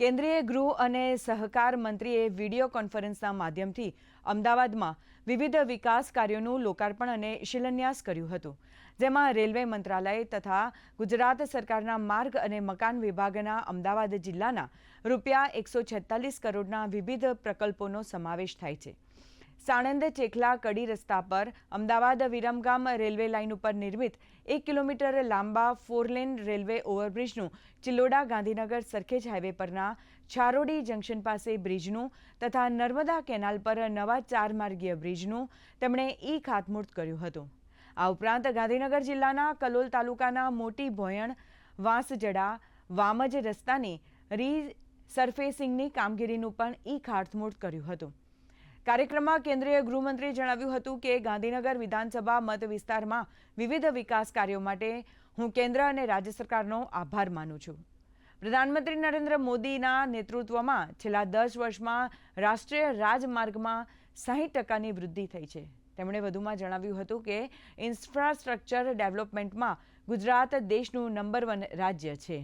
કેન્દ્રીય ગૃહ અને સહકાર મંત્રીએ વીડિયો કોન્ફરન્સના માધ્યમથી અમદાવાદમાં વિવિધ વિકાસ કાર્યોનું લોકાર્પણ અને શિલાન્યાસ કર્યું હતું, જેમાં રેલવે મંત્રાલય તથા ગુજરાત સરકારના માર્ગ અને મકાન વિભાગના અમદાવાદ જિલ્લાના રૂપિયા એકસો છેતાલીસ કરોડના વિવિધ પ્રકલ્પોનો સમાવેશ થાય છે. સાણંદ ચેખલા કડી રસ્તા પર અમદાવાદ વિરમગામ રેલવે લાઇન ઉપર નિર્મિત એક કિલોમીટર લાંબા ફોરલેન રેલવે ઓવરબ્રિજનું ચિલોડા ગાંધીનગર સરખેજ હાઈવે પરના છારોડી જંકશન પાસે બ્રિજનું તથા નર્મદા કેનાલ પર નવા ચાર માર્ગીય બ્રિજનું તેમણે ઈ ખાતમુહૂર્ત કર્યું હતું. આ ઉપરાંત ગાંધીનગર જિલ્લાના કલોલ તાલુકાના મોટી ભોયણ, વાંસજડા, વામજ રસ્તાની રી, સરફેસિંગની કામગીરીનું પણ ઈ ખાતમુહૂર્ત કર્યું હતું. કાર્યક્રમમાં કેન્દ્રીય ગૃહમંત્રીએ જણાવ્યું હતું કે ગાંધીનગર વિધાનસભા મત વિસ્તારમાં વિવિધ વિકાસ કાર્યો માટે હું કેન્દ્ર અને રાજ્ય સરકારનો આભાર માનું છું. પ્રધાનમંત્રી નરેન્દ્ર મોદીના નેતૃત્વમાં છેલ્લા દસ વર્ષમાં રાષ્ટ્રીય રાજમાર્ગમાં સાહીઠ ટકાની વૃદ્ધિ થઈ છે. તેમણે વધુમાં જણાવ્યું હતું કે ઇન્ફ્રાસ્ટ્રક્ચર ડેવલપમેન્ટમાં ગુજરાત દેશનું નંબર વન રાજ્ય છે.